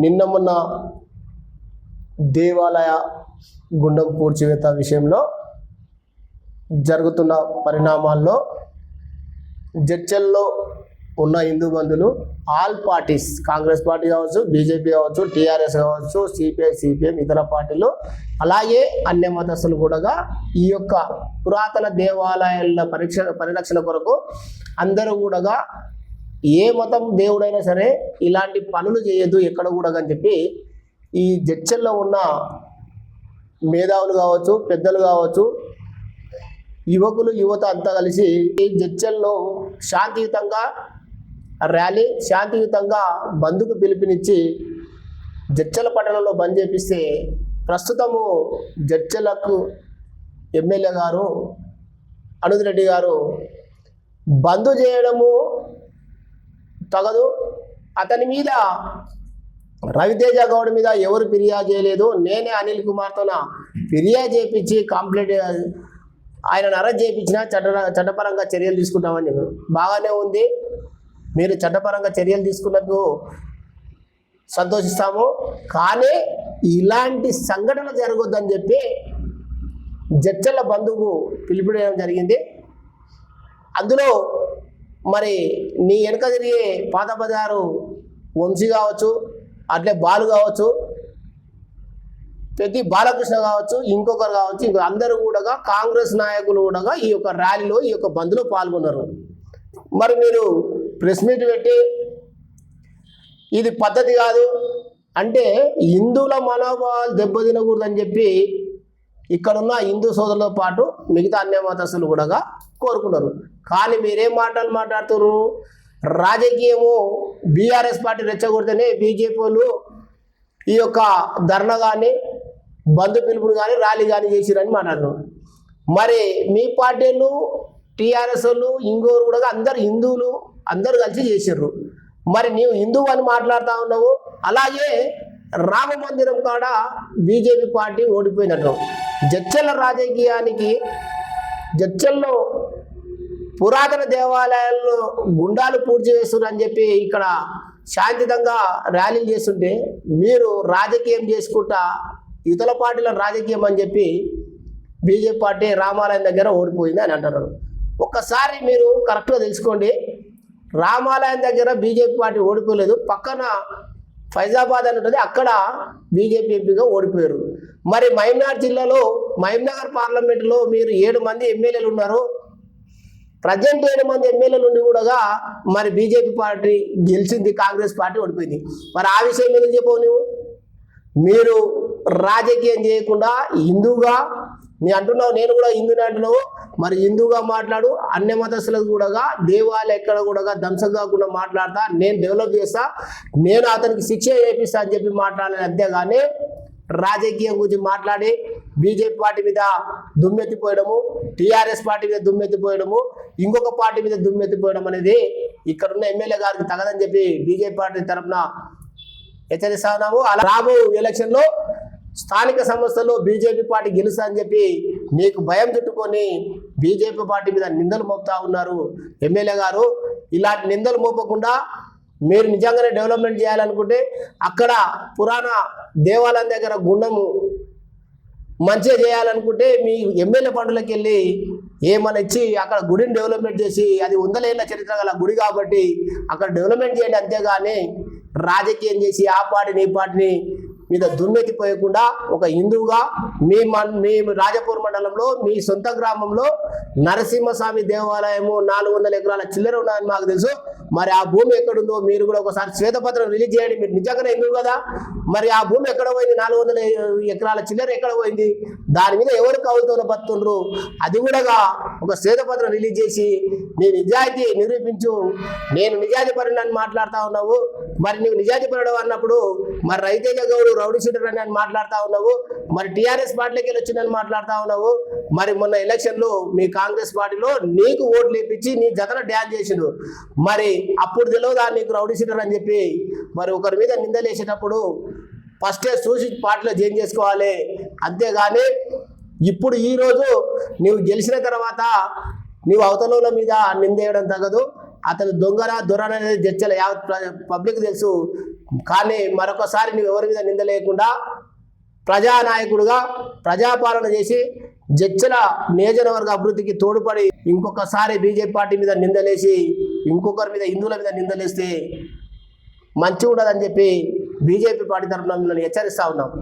నిన్న మొన్న దేవాలయ గుండం పూడ్చివేత విషయంలో జరుగుతున్న పరిణామాల్లో జడ్చల్లో ఉన్న హిందూ బంధువులు ఆల్ పార్టీస్ కాంగ్రెస్ పార్టీ కావచ్చు బీజేపీ కావచ్చు టీఆర్ఎస్ కావచ్చు సిపిఐ సిపిఎం ఇతర పార్టీలు అలాగే అన్య మతస్థులు కూడా ఈ యొక్క పురాతన దేవాలయాల పరీక్ష పరిరక్షణ కొరకు అందరూ కూడా ఏ మతం దేవుడైనా సరే ఇలాంటి పనులు చేయొద్దు ఎక్కడ కూడా అని చెప్పి ఈ జడ్చల్లో ఉన్న మేధావులు కావచ్చు పెద్దలు కావచ్చు యువకులు యువత అంతా కలిసి ఈ జడ్చల్లో శాంతియుతంగా ర్యాలీ శాంతియుతంగా బంద్కు పిలుపునిచ్చి జడ్చల పట్టణంలో బంద్ చేపిస్తే ప్రస్తుతము జడ్చలకు ఎమ్మెల్యే గారు అనుద్ రెడ్డి గారు బంద్ చేయడము తగదు. అతని మీద రవితేజ గౌడ్ మీద ఎవరు ఫిర్యాదు చేయలేదు. నేనే అనిల్ కుమార్తో ఫిర్యాదు చేయించి కంప్లైంట్ ఆయనను అరెస్ట్ చేయించిన చట్ట చట్టపరంగా చర్యలు తీసుకుంటామని చెప్పారు. బాగానే ఉంది. మీరు చట్టపరంగా చర్యలు తీసుకున్నందుకు సంతోషిస్తాము. కానీ ఇలాంటి సంఘటన జరగొద్దని చెప్పి జడ్చల బంధువు పిలిపిడేయడం జరిగింది. అందులో మరి నీ వెనక తిరిగే పాత బజారు వంశీ కావచ్చు అట్లే బాలు కావచ్చు ప్రతి బాలకృష్ణ కావచ్చు ఇంకొకరు కావచ్చు ఇంకో అందరూ కూడా కాంగ్రెస్ నాయకులు కూడా ఈ యొక్క ర్యాలీలో ఈ యొక్క బంద్లో పాల్గొన్నారు. మరి మీరు ప్రెస్ మీట్ పెట్టి ఇది పద్ధతి కాదు అంటే హిందువుల మనోభావాలు దెబ్బతినకూడదని చెప్పి ఇక్కడున్న హిందూ సోదరులతో పాటు మిగతా అన్య మతస్థులు కూడా కోరుకున్నారు. కానీ మీరేం మాటలు మాట్లాడుతున్నారు రాజకీయము బీఆర్ఎస్ పార్టీ రెచ్చగొడితేనే బీజేపీ వాళ్ళు ఈ యొక్క ధర్నా కానీ బంధు పిలుపులు కానీ ర్యాలీ కానీ చేసిరని మాట్లాడుతున్నారు మరి మీ పార్టీలు టీఆర్ఎస్ వాళ్ళు ఇంకోరు కూడా అందరు హిందువులు అందరు కలిసి చేసిర్రు. మరి నీవు హిందువు అని మాట్లాడుతూ ఉన్నావు. అలాగే రామ మందిరం కాడ బీజేపీ పార్టీ ఓడిపోయినట్టు. జచ్చల రాజకీయానికి జడ్చల్లో పురాతన దేవాలయాల్లో గుండాలు పూర్తి చేస్తున్నారు అని చెప్పి ఇక్కడ శాంతితంగా ర్యాలీలు చేస్తుంటే మీరు రాజకీయం చేసుకుంటా ఇతర పార్టీల రాజకీయం అని చెప్పి బీజేపీ పార్టీ రామాలయం దగ్గర ఓడిపోయింది అని అంటున్నారు. ఒక్కసారి మీరు కరెక్ట్గా తెలుసుకోండి. రామాలయం దగ్గర బీజేపీ పార్టీ ఓడిపోలేదు. పక్కన ఫైజాబాద్ అని ఉంటుంది. అక్కడ బీజేపీ ఎంపీగా ఓడిపోయారు. మరి మహమ్నార్ జిల్లాలో మహమ్నగర్ పార్లమెంటులో మీరు ఏడు మంది ఎమ్మెల్యేలు ఉన్నారు. ప్రజెంట్ ఏడు మంది ఎమ్మెల్యేలు ఉండి కూడా మరి బీజేపీ పార్టీ గెలిచింది కాంగ్రెస్ పార్టీ ఓడిపోయింది. మరి ఆ విషయం ఎందుకు చెప్పవు నువ్వు? మీరు రాజకీయం చేయకుండా హిందూగా నీ అంటున్నావు నేను కూడా హిందూని అంటున్నావు మరి హిందూగా మాట్లాడు అన్య మతస్థులకు కూడా దేవాలయ ఎక్కడ కూడా ధ్వంసం కాకుండా మాట్లాడతా నేను డెవలప్ చేస్తా నేను అతనికి శిక్ష చేపిస్తా అని చెప్పి మాట్లాడాలి అంతేగాని రాజకీయం గురించి మాట్లాడి బీజేపీ పార్టీ మీద దుమ్మెత్తిపోయడము టీఆర్ఎస్ పార్టీ మీద దుమ్మెత్తిపోయడము ఇంకొక పార్టీ మీద దుమ్మెత్తిపోయడం అనేది ఇక్కడున్న ఎమ్మెల్యే గారికి తగదని చెప్పి బీజేపీ పార్టీ తరఫున హెచ్చరిస్తా ఉన్నాము అలా రాబో ఎలక్షన్లో స్థానిక సంస్థల్లో బీజేపీ పార్టీ గెలుస్తా అని చెప్పి నీకు భయం చుట్టుకొని బీజేపీ పార్టీ మీద నిందలు మోపుతా ఉన్నారు ఎమ్మెల్యే గారు. ఇలాంటి నిందలు మోపకుండా మీరు నిజంగానే డెవలప్మెంట్ చేయాలనుకుంటే అక్కడ పురాణ దేవాలయం దగ్గర గుండము మంచిగా చేయాలనుకుంటే మీ ఎమ్మెల్యే పండుగకి వెళ్ళి ఏమని ఇచ్చి అక్కడ గుడిని డెవలప్మెంట్ చేసి అది ఉందలేన చరిత్ర గల గుడి కాబట్టి అక్కడ డెవలప్మెంట్ చేయండి అంతేగాని రాజకీయం చేసి ఆ పార్టీని ఈ పార్టీని మీద దుమ్మెత్తిపోయకుండా ఒక హిందువుగా మీ మన్ మీ రాజపూర్ మండలంలో మీ సొంత గ్రామంలో నరసింహస్వామి దేవాలయము నాలుగు వందల ఎకరాల చిల్లర ఉన్నాయని మాకు తెలుసు. మరి ఆ భూమి ఎక్కడుందో మీరు కూడా ఒకసారి శ్వేతపత్రం రిలీజ్ చేయండి. మీరు నిజంగానే ఎందుకు కదా? మరి ఆ భూమి ఎక్కడ పోయింది? నాలుగు వందల ఎకరాల చిల్లర ఎక్కడ పోయింది? దాని మీద ఎవరు కవులతో పత్తుండ్రు అది కూడా ఒక శ్వేతపత్రం రిలీజ్ చేసి నీ నిజాయితీ నిరూపించు. నేను నిజాయితీ పరుడని మాట్లాడుతా ఉన్నావు. మరి నువ్వు నిజాయితీ పరుడు అన్నప్పుడు మరి రైతేజ గౌడు రౌడీ షీటర్ అని అని మాట్లాడుతా ఉన్నావు. మరి టీఆర్ఎస్ పార్టీలోకి వెళ్ళి వచ్చిందని మాట్లాడుతా ఉన్నావు. మరి మొన్న ఎలక్షన్లో మీ కాంగ్రెస్ పార్టీలో నీకు ఓట్లు ఇప్పించి నీ జతన డ్యాన్ చేసిండు మరి అప్పుడు తెలియదా నీకు రౌడీ షీటర్ అని చెప్పి. మరి ఒకరి మీద నిందలేసేటప్పుడు ఫస్టే చూసి పార్టీలో చేంజ్ చేసుకోవాలి? అంతేగాని ఇప్పుడు ఈరోజు నీవు గెలిచిన తర్వాత నీవు అవతల మీద నిందేయడం తగదు. అతను దొంగరా దొరన అనేది చర్చల యావత్ పబ్లిక్ తెలుసు. కానీ మరొకసారి నువ్వు ఎవరి మీద నింద లేకుండా ప్రజానాయకుడుగా ప్రజాపాలన చేసి జడ్చల నియోజకవర్గ అభివృద్ధికి తోడ్పడి ఇంకొకసారి బీజేపీ పార్టీ మీద నిందలేసి ఇంకొకరి మీద హిందువుల మీద నిందలేస్తే మంచి ఉండదని చెప్పి బీజేపీ పార్టీ తరఫున మిమ్మల్ని హెచ్చరిస్తా ఉన్నాం.